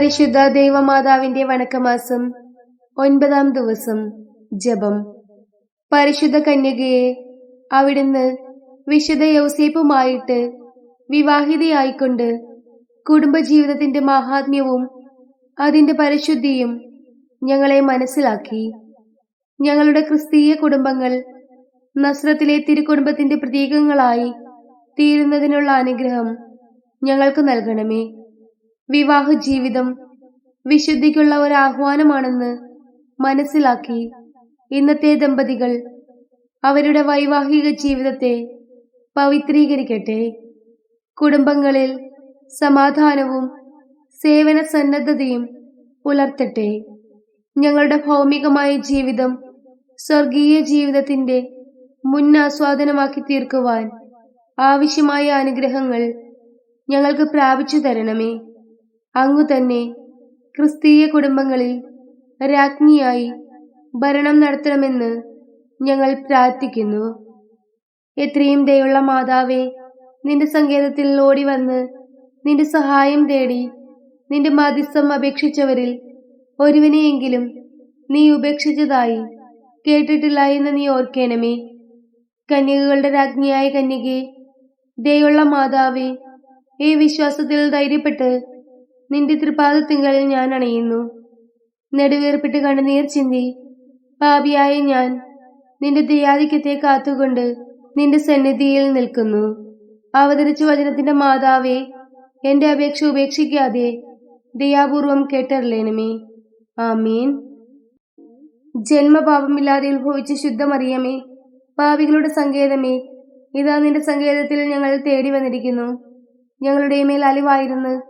പരിശുദ്ധ ദൈവമാതാവിന്റെ വണക്കമാസം ഒൻപതാം ദിവസം ജപം. പരിശുദ്ധ കന്യകയെ അവിടുന്ന് വിശുദ്ധ യൗസേപ്പുമായിട്ട് വിവാഹിതയായിക്കൊണ്ട് കുടുംബജീവിതത്തിന്റെ മഹാത്മ്യവും അതിന്റെ പരിശുദ്ധിയും ഞങ്ങളെ മനസ്സിലാക്കി. ഞങ്ങളുടെ ക്രിസ്തീയ കുടുംബങ്ങൾ നസ്രത്തിലെ തിരുക്കുടുംബത്തിന്റെ പ്രതീകങ്ങളായി തീരുന്നതിനുള്ള അനുഗ്രഹം ഞങ്ങൾക്ക് നൽകണമേ. വിവാഹ ജീവിതം വിശുദ്ധിക്കുള്ള ഒരു ആഹ്വാനമാണെന്ന് മനസ്സിലാക്കി ഇന്നത്തെ ദമ്പതികൾ അവരുടെ വൈവാഹിക ജീവിതത്തെ പവിത്രീകരിക്കട്ടെ. കുടുംബങ്ങളിൽ സമാധാനവും സേവന സന്നദ്ധതയും പുലർത്തട്ടെ. ഞങ്ങളുടെ ഭൗമികമായ ജീവിതം സ്വർഗീയ ജീവിതത്തിന്റെ മുന്നാസ്വാദനമാക്കി തീർക്കുവാൻ ആവശ്യമായ അനുഗ്രഹങ്ങൾ ഞങ്ങൾക്ക് പ്രാപിച്ചു തരണമേ. അങ്ങു തന്നെ ക്രിസ്തീയ കുടുംബങ്ങളിൽ രാജ്ഞിയായി ഭരണം നടത്തണമെന്ന് ഞങ്ങൾ പ്രാർത്ഥിക്കുന്നു. എത്രയും ദയുള്ള മാതാവേ നിന്റെ സങ്കേതത്തിൽ ഓടി വന്ന് നിന്റെ സഹായം തേടി നിന്റെ മാധ്യസ്ഥം അപേക്ഷിച്ചവരിൽ ഒരുവനെയെങ്കിലും നീ ഉപേക്ഷിച്ചതായി കേട്ടിട്ടില്ല എന്ന് നീ ഓർക്കേണമേ. കന്യകകളുടെ രാജ്ഞിയായ കന്യകെ ദയുള്ള മാതാവേ ഈ വിശ്വാസത്തിൽ ധൈര്യപ്പെട്ട് നിന്റെ തൃപാദത്തിങ്കൽ ഞാൻ അണയുന്നു. നെടുവേർപ്പിട്ട് കണ്ണുനീർ ചിന്തി. പാപിയായ ഞാൻ നിന്റെ ദയാധിക്യത്തെ കാത്തുകൊണ്ട് നിന്റെ സന്നിധിയിൽ നിൽക്കുന്നു. അവതരിച്ച വചനത്തിന്റെ മാതാവേ എന്റെ അപേക്ഷ ഉപേക്ഷിക്കാതെ ദയാപൂർവം കേട്ടറിയണമേ ആമീൻ. ജന്മപാപമില്ലാതെ ഉത്ഭവിച്ച ശുദ്ധമറിയമേ പാപികളുടെ സങ്കേതമേ ഇതാ നിന്റെ സങ്കേതത്തിൽ ഞങ്ങൾ തേടി വന്നിരിക്കുന്നു. ഞങ്ങളുടെ മേൽ അലിവായിരുന്നു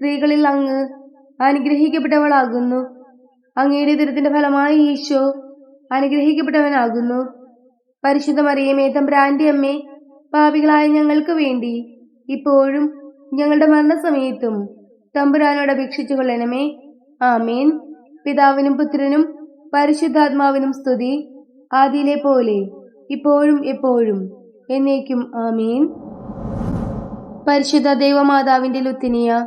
സ്ത്രീകളിൽ അങ്ങ് അനുഗ്രഹിക്കപ്പെട്ടവളാകുന്നു. അങ്ങയുടെ ദുരിതത്തിന്റെ ഫലമായി ഈശോ അനുഗ്രഹിക്കപ്പെട്ടവനാകുന്നു. പരിശുദ്ധ മറിയമേ തമ്പ്രാന്റെ അമ്മേ പാപികളായ ഞങ്ങൾക്ക് വേണ്ടി ഇപ്പോഴും ഞങ്ങളുടെ മരണസമയത്തും തമ്പുരാനോട് അപേക്ഷിച്ചു കൊള്ളണമേ. ആമേൻ. പിതാവിനും പുത്രനും പരിശുദ്ധാത്മാവിനും സ്തുതി. ആദിയിലെ പോലെ ഇപ്പോഴും എപ്പോഴും എന്നേക്കും ആമീൻ. പരിശുദ്ധ ദൈവമാതാവിന്റെ ലുത്തിനിയ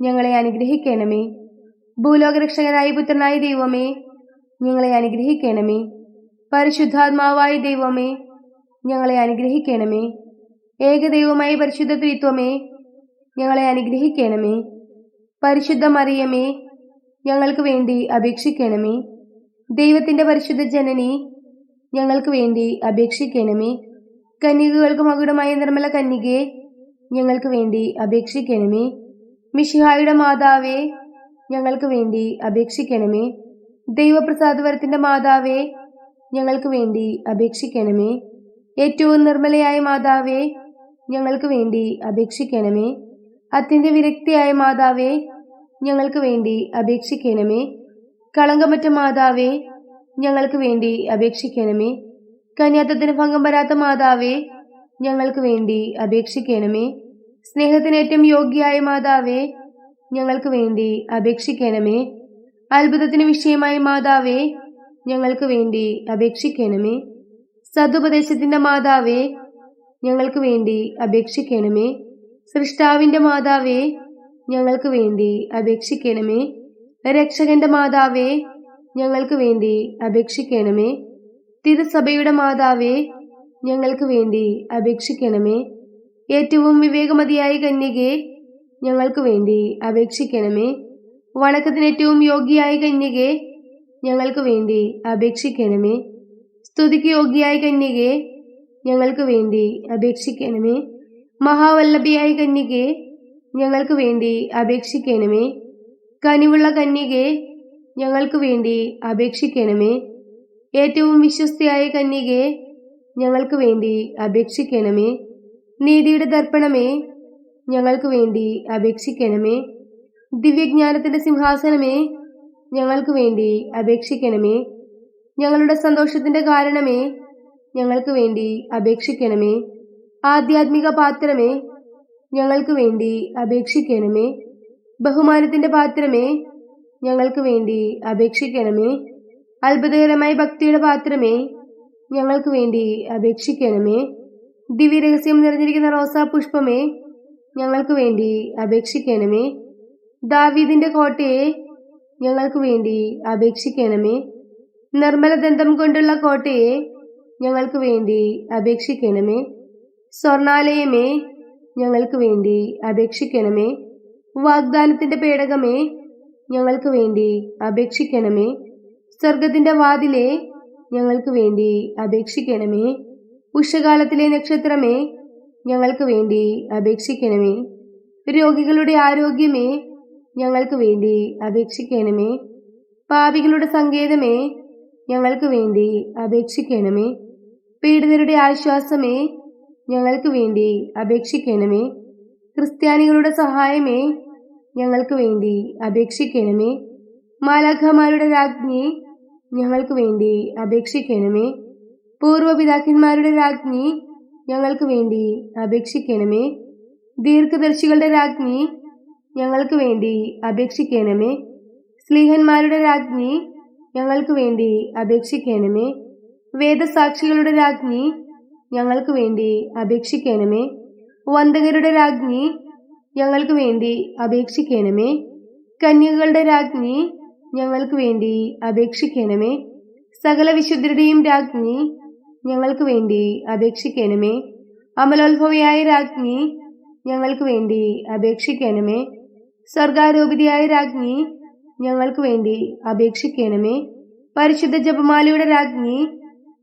ഞങ്ങളെ അനുഗ്രഹിക്കണമേ. ഭൂലോകരക്ഷകനായ പുത്രനായ ദൈവമേ ഞങ്ങളെ അനുഗ്രഹിക്കണമേ. പരിശുദ്ധാത്മാവായ ദൈവമേ ഞങ്ങളെ അനുഗ്രഹിക്കണമേ. ഏകദൈവമായ പരിശുദ്ധ ത്രിത്വമേ ഞങ്ങളെ അനുഗ്രഹിക്കണമേ. പരിശുദ്ധ മറിയമേ ഞങ്ങൾക്ക് വേണ്ടി അപേക്ഷിക്കണമേ. ദൈവത്തിന്റെ പരിശുദ്ധ ജനനി ഞങ്ങൾക്ക് വേണ്ടി അപേക്ഷിക്കണമേ. കന്യകകൾക്ക് മകുടമായ നിർമ്മല കന്യകയെ ഞങ്ങൾക്ക് വേണ്ടി അപേക്ഷിക്കണമേ. മിഷിഹായുടെ മാതാവേ ഞങ്ങൾക്ക് വേണ്ടി അപേക്ഷിക്കണമേ. ദൈവപ്രസാദവരത്തിന്റെ മാതാവേ ഞങ്ങൾക്ക് വേണ്ടി അപേക്ഷിക്കണമേ. ഏറ്റവും നിർമ്മലയായ മാതാവേ ഞങ്ങൾക്ക് വേണ്ടി അപേക്ഷിക്കണമേ. അത്യന്ത വിരക്തിയായ മാതാവേ ഞങ്ങൾക്ക് വേണ്ടി അപേക്ഷിക്കണമേ. കളങ്കമറ്റ മാതാവേ ഞങ്ങൾക്ക് വേണ്ടി അപേക്ഷിക്കണമേ. കന്യാത്തത്തിന് ഭംഗം വരാത്ത മാതാവേ ഞങ്ങൾക്ക് വേണ്ടി അപേക്ഷിക്കണമേ. സ്നേഹത്തിന് ഏറ്റവും യോഗ്യയായ മാതാവേ ഞങ്ങൾക്ക് വേണ്ടി അപേക്ഷിക്കണമേ. അത്ഭുതത്തിന് വിഷയമായ മാതാവേ ഞങ്ങൾക്ക് വേണ്ടി അപേക്ഷിക്കണമേ. സതുപദേശത്തിന്റെ മാതാവേ ഞങ്ങൾക്ക് വേണ്ടി അപേക്ഷിക്കണമേ. സൃഷ്ടാവിന്റെ മാതാവേ ഞങ്ങൾക്ക് വേണ്ടി അപേക്ഷിക്കണമേ. രക്ഷകന്റെ മാതാവേ ഞങ്ങൾക്ക് വേണ്ടി അപേക്ഷിക്കണമേ. തിരുസഭയുടെ മാതാവേ ഞങ്ങൾക്ക് വേണ്ടി അപേക്ഷിക്കണമേ. ഏറ്റവും വിവേകമതിയായ കന്യകയെ ഞങ്ങൾക്ക് വേണ്ടി അപേക്ഷിക്കണമേ. വണക്കത്തിന് ഏറ്റവും യോഗ്യയായ കന്യകയെ ഞങ്ങൾക്ക് വേണ്ടി അപേക്ഷിക്കണമേ. സ്തുതിക്ക് യോഗ്യയായ കന്യകയെ ഞങ്ങൾക്ക് വേണ്ടി അപേക്ഷിക്കണമേ. മഹാവല്ലഭിയായ കന്യകയെ ഞങ്ങൾക്ക് വേണ്ടി അപേക്ഷിക്കണമേ. കനിവുള്ള കന്യകയെ ഞങ്ങൾക്ക് വേണ്ടി അപേക്ഷിക്കണമേ. ഏറ്റവും വിശ്വസ്തയായ കന്യകയെ ഞങ്ങൾക്ക് വേണ്ടി അപേക്ഷിക്കണമേ. നീതിയുടെ ദർപ്പണമേ ഞങ്ങൾക്ക് വേണ്ടി അപേക്ഷിക്കണമേ. ദിവ്യജ്ഞാനത്തിന്റെ സിംഹാസനമേ ഞങ്ങൾക്ക് വേണ്ടി അപേക്ഷിക്കണമേ. ഞങ്ങളുടെ സന്തോഷത്തിന്റെ കാരണമേ ഞങ്ങൾക്ക് വേണ്ടി അപേക്ഷിക്കണമേ. ആധ്യാത്മിക പാത്രമേ ഞങ്ങൾക്ക് വേണ്ടി അപേക്ഷിക്കണമേ. ബഹുമാനത്തിന്റെ പാത്രമേ ഞങ്ങൾക്ക് വേണ്ടി അപേക്ഷിക്കണമേ. അത്ഭുതകരമായ ഭക്തിയുടെ പാത്രമേ ഞങ്ങൾക്ക് വേണ്ടി അപേക്ഷിക്കണമേ. ദിവ്യരഹസ്യം നിറഞ്ഞിരിക്കുന്ന റോസാ പുഷ്പമേ ഞങ്ങൾക്ക് വേണ്ടി അപേക്ഷിക്കണമേ. ദാവീദിന്റെ കോട്ടയെ ഞങ്ങൾക്ക് വേണ്ടി അപേക്ഷിക്കണമേ. നിർമ്മല ദന്തം കൊണ്ടുള്ള കോട്ടയെ ഞങ്ങൾക്ക് വേണ്ടി അപേക്ഷിക്കണമേ. സ്വർണാലയമേ ഞങ്ങൾക്ക് വേണ്ടി അപേക്ഷിക്കണമേ. വാഗ്ദാനത്തിന്റെ പേടകമേ ഞങ്ങൾക്ക് വേണ്ടി അപേക്ഷിക്കണമേ. സ്വർഗത്തിന്റെ വാതിലെ ഞങ്ങൾക്ക് വേണ്ടി അപേക്ഷിക്കണമേ. ഉഷകാലത്തിലെ നക്ഷത്രമേ ഞങ്ങൾക്ക് വേണ്ടി അപേക്ഷിക്കണമേ. രോഗികളുടെ ആരോഗ്യമേ ഞങ്ങൾക്ക് വേണ്ടി അപേക്ഷിക്കണമേ. പാപികളുടെ സങ്കേതമേ ഞങ്ങൾക്ക് വേണ്ടി അപേക്ഷിക്കണമേ. പീഡിതരുടെ ആശ്വാസമേ ഞങ്ങൾക്ക് വേണ്ടി അപേക്ഷിക്കണമേ. ക്രിസ്ത്യാനികളുടെ സഹായമേ ഞങ്ങൾക്ക് വേണ്ടി അപേക്ഷിക്കണമേ. മാലാഖമാരുടെ രാജ്ഞി ഞങ്ങൾക്ക് വേണ്ടി അപേക്ഷിക്കണമേ. പൂർവപിതാക്കന്മാരുടെ രാജ്ഞി ഞങ്ങൾക്ക് വേണ്ടി അപേക്ഷിക്കണമേ. ദീർഘദർശികളുടെ രാജ്ഞി ഞങ്ങൾക്ക് വേണ്ടി അപേക്ഷിക്കണമേ. സ്ലീഹന്മാരുടെ രാജ്ഞി ഞങ്ങൾക്ക് വേണ്ടി അപേക്ഷിക്കണമേ. വേദസാക്ഷികളുടെ രാജ്ഞി ഞങ്ങൾക്ക് വേണ്ടി അപേക്ഷിക്കണമേ. വന്ദകരുടെ രാജ്ഞി ഞങ്ങൾക്ക് വേണ്ടി അപേക്ഷിക്കണമേ. കന്യകളുടെ രാജ്ഞി ഞങ്ങൾക്ക് വേണ്ടി അപേക്ഷിക്കണമേ. സകല വിശുദ്ധരുടെയും രാജ്ഞി ഞങ്ങൾക്ക് വേണ്ടി അപേക്ഷിക്കണമേ. അമലോത്ഭവയായ രാജ്ഞി ഞങ്ങൾക്ക് വേണ്ടി അപേക്ഷിക്കണമേ. സ്വർഗാരോപിതയായ രാജ്ഞി ഞങ്ങൾക്ക് വേണ്ടി അപേക്ഷിക്കണമേ. പരിശുദ്ധ ജപമാലയുടെ രാജ്ഞി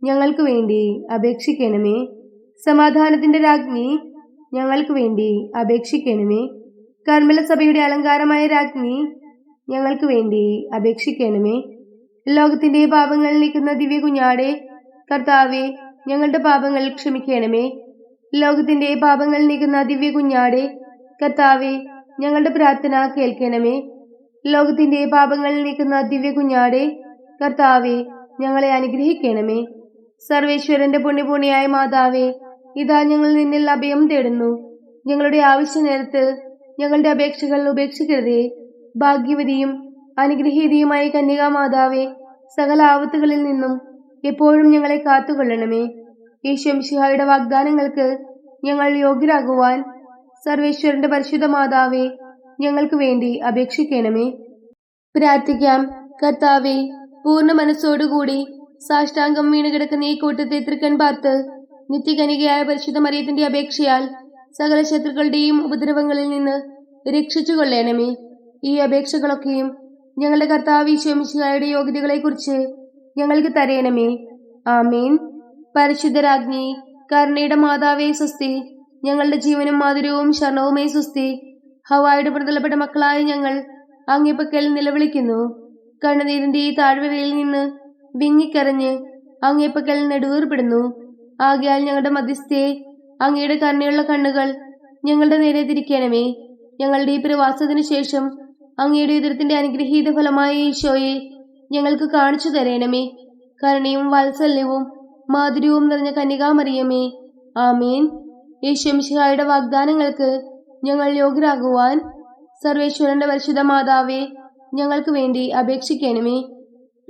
ഞങ്ങൾക്ക് വേണ്ടി അപേക്ഷിക്കണമേ. സമാധാനത്തിന്റെ രാജ്ഞി ഞങ്ങൾക്ക് വേണ്ടി അപേക്ഷിക്കണമേ. കർമ്മല സഭയുടെ അലങ്കാരമായ രാജ്ഞി ഞങ്ങൾക്ക് വേണ്ടി അപേക്ഷിക്കണമേ. ലോകത്തിന്റെ പാപങ്ങൾ നീക്കുന്ന ദിവ്യ കുഞ്ഞാടെ കർത്താവെ ഞങ്ങളുടെ പാപങ്ങൾ ക്ഷമിക്കണമേ. ലോകത്തിന്റെ പാപങ്ങൾ നീക്കുന്ന ദിവ്യ കുഞ്ഞാടെ കർത്താവെ ഞങ്ങളുടെ പ്രാർത്ഥന കേൾക്കണമേ. ലോകത്തിന്റെ പാപങ്ങൾ നീക്കുന്ന ദിവ്യ കുഞ്ഞാടെ കർത്താവെ ഞങ്ങളെ അനുഗ്രഹിക്കണമേ. സർവേശ്വരന്റെ പുണ്യപൂണിയായ മാതാവേ ഇതാ ഞങ്ങൾ നിന്നിൽ അഭയം തേടുന്നു. ഞങ്ങളുടെ ആവശ്യ നേരത്ത് ഞങ്ങളുടെ അപേക്ഷകൾ ഉപേക്ഷിക്കരുതേ. ഭാഗ്യവതിയും അനുഗ്രഹീതിയുമായ കന്യകാ മാതാവെ സകല ആപത്തുകളിൽ നിന്നും എപ്പോഴും ഞങ്ങളെ കാത്തുകൊള്ളണമേ. യേശുംശിഹായുടെ വാഗ്ദാനങ്ങൾക്ക് ഞങ്ങൾ യോഗ്യരാകുവാൻ സർവേശ്വരന്റെ പരിശുദ്ധ മാതാവേ ഞങ്ങൾക്ക് വേണ്ടി അപേക്ഷിക്കണമേ. പ്രാർത്ഥിക്കാം. കർത്താവെ പൂർണ മനസ്സോടുകൂടി സാഷ്ടാംഗം വീണ് കിടക്കുന്ന ഈ കൂട്ടത്തെ തൃക്കൻ പാർത്ത് നിത്യകനികയായ പരിശുദ്ധ മറിയത്തിന്റെ അപേക്ഷയാൽ സകല ശത്രുക്കളുടെയും ഉപദ്രവങ്ങളിൽ നിന്ന് രക്ഷിച്ചു കൊള്ളണമേ ഈ അപേക്ഷകളൊക്കെയും ഞങ്ങളുടെ കർത്താവ് ഈശോമിശിഹായുടെ യോഗ്യതകളെക്കുറിച്ച് ഞങ്ങൾക്ക് തരയണമേ ആമീൻ. പരിശുദ്ധരാജ്ഞി കരുണയുടെ മാതാവേ സുസ്തി ഞങ്ങളുടെ ജീവനും മാധുര്യവും ശരണവുമേ സുസ്തി. ഹവായുടെ പ്രതലപ്പെട്ട മക്കളായ ഞങ്ങൾ അങ്ങേപ്പക്കൽ നിലവിളിക്കുന്നു. കണ്ണുനീരിന്റെ ഈ താഴ്വരയിൽ നിന്ന് വിങ്ങിക്കരഞ്ഞ് അങ്ങേപ്പക്കൽ നെടുവേർപ്പെടുന്നു. ആകയാൽ ഞങ്ങളുടെ മധ്യസ്ഥയെ അങ്ങയുടെ കരുണയുള്ള കണ്ണുകൾ ഞങ്ങളുടെ നേരെ തിരിക്കണമേ. ഞങ്ങളുടെ ഈ പ്രവാസത്തിനു ശേഷം അങ്ങയുടെ ഉദരത്തിന്റെ അനുഗ്രഹീത ഫലമായ ഈശോയെ ഞങ്ങൾക്ക് കാണിച്ചു തരേണമേ. കരുണയും വാത്സല്യവും മാധുര്യവും നിറഞ്ഞ കന്യകാമറിയമേ. ഈ യേശുമിശിഹായുടെ വാഗ്ദാനങ്ങൾക്ക് ഞങ്ങൾ യോഗ്യരാകുവാൻ സർവേശ്വരന്റെ പരിശുദ്ധ മാതാവേ ഞങ്ങൾക്ക് വേണ്ടി അപേക്ഷിക്കണമേ.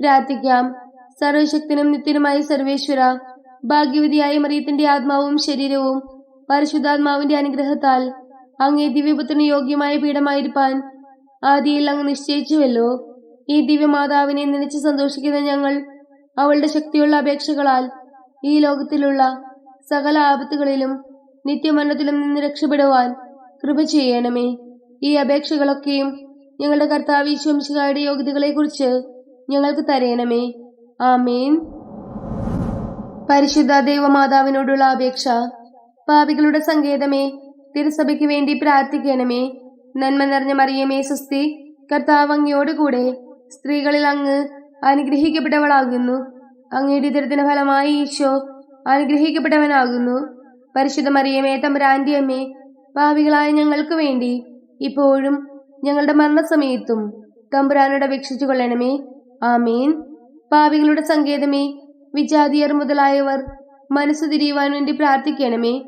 പ്രാർത്ഥിക്കാം. സർവശക്തനും നിത്യനുമായ സർവേശ്വര ഭാഗ്യവതിയായ മറിയത്തിന്റെ ആത്മാവും ശരീരവും പരിശുദ്ധാത്മാവിന്റെ അനുഗ്രഹത്താൽ അങ്ങേ ദിവ്യപുത്രന് യോഗ്യമായ പീഠമായിരിക്കാൻ ആദിയിൽ അങ്ങ് നിശ്ചയിച്ചുവല്ലോ. ഈ ദിവ്യമാതാവിനെ നനച്ച് സന്തോഷിക്കുന്ന ഞങ്ങൾ അവളുടെ ശക്തിയുള്ള അപേക്ഷകളാൽ ഈ ലോകത്തിലുള്ള സകല ആപത്തുകളിലും നിത്യമരണത്തിലും നിന്ന് രക്ഷപ്പെടുവാൻ കൃപ ചെയ്യണമേ. ഈ അപേക്ഷകളൊക്കെയും ഞങ്ങളുടെ കർത്താവ് ഈശ്വംശികാരുടെ യോഗ്യതകളെ കുറിച്ച് ഞങ്ങൾക്ക് തരയണമേ ആമേൻ. പരിശുദ്ധ ദൈവമാതാവിനോടുള്ള അപേക്ഷ. പാപികളുടെ സങ്കേതമേ തിരുസഭയ്ക്ക് വേണ്ടി പ്രാർത്ഥിക്കണമേ. നന്മ നിറഞ്ഞ മറിയമേ സുസ്തി കർത്താവ് അങ്ങയോടുകൂടെ സ്ത്രീകളിൽ അങ്ങ് അനുഗ്രഹിക്കപ്പെട്ടവളാകുന്നു. അങ്ങയുടെ ഇതരത്തിന് ഫലമായി ഈശോ അനുഗ്രഹിക്കപ്പെട്ടവനാകുന്നു. പരിശുദ്ധ മറിയമേ തമ്പുരാന്റെ അമ്മേ പാപികളായ ഞങ്ങൾക്ക് വേണ്ടി ഇപ്പോഴും ഞങ്ങളുടെ മരണസമയത്തും തമ്പുരാനോട് അപേക്ഷിച്ചു കൊള്ളണമേ. ആമീൻ. പാപികളുടെ സങ്കേതമേ വിജാതിയർ മുതലായവർ മനസ്സു തിരിയുവാൻ വേണ്ടി പ്രാർത്ഥിക്കണമേ.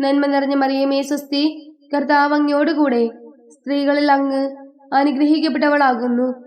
നന്മ നിറഞ്ഞ മറിയമേ സ്വസ്തി കർത്താവ് അങ്ങയോടുകൂടെ സ്ത്രീകളിൽ അങ്ങ് അനുഗ്രഹിക്കപ്പെട്ടവളാകുന്നു.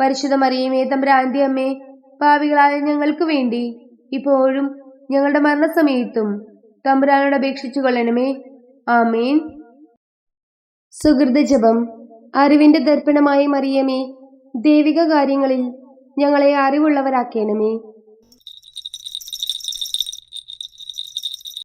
പരിശുദ്ധ മറിയമേ തമ്പുരാന്റെ അമ്മേ പാപികളായ ഞങ്ങൾക്ക് വേണ്ടി ഇപ്പോഴും ഞങ്ങളുടെ മരണസമയത്തും തമ്പുരാനോട് അപേക്ഷിച്ചു കൊള്ളണമേ. ആമേൻ. സുഹൃത ജപം. അറിവിന്റെ ദർപ്പണമായി മറിയമേ ദൈവിക കാര്യങ്ങളിൽ ഞങ്ങളെ അറിവുള്ളവരാക്കണമേ.